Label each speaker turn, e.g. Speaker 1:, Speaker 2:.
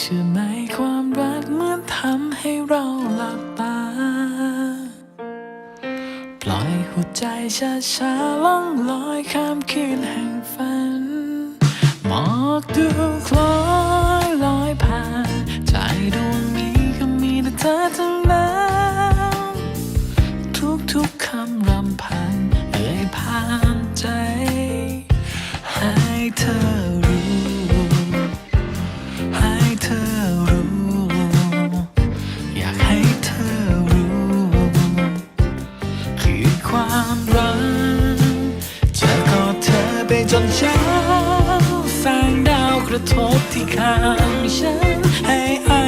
Speaker 1: เชื่อไหมความรักเหมือนทำให้เราหลับตา ปล่อยหัวใจช้าช้าๆล่องลอยข้ามคืนแห่งฝัน หมอกดูคล้อยลอยผ่าน ใจดวงนี้ก็มีแต่เธอทั้งนั้นทุกๆคำรำพันเอ่ยผ่านใจ ให้เธอ ความรักจะกอดเธอไปจนเช้าแสงดาวกระทบที่ข้างฉันให้อา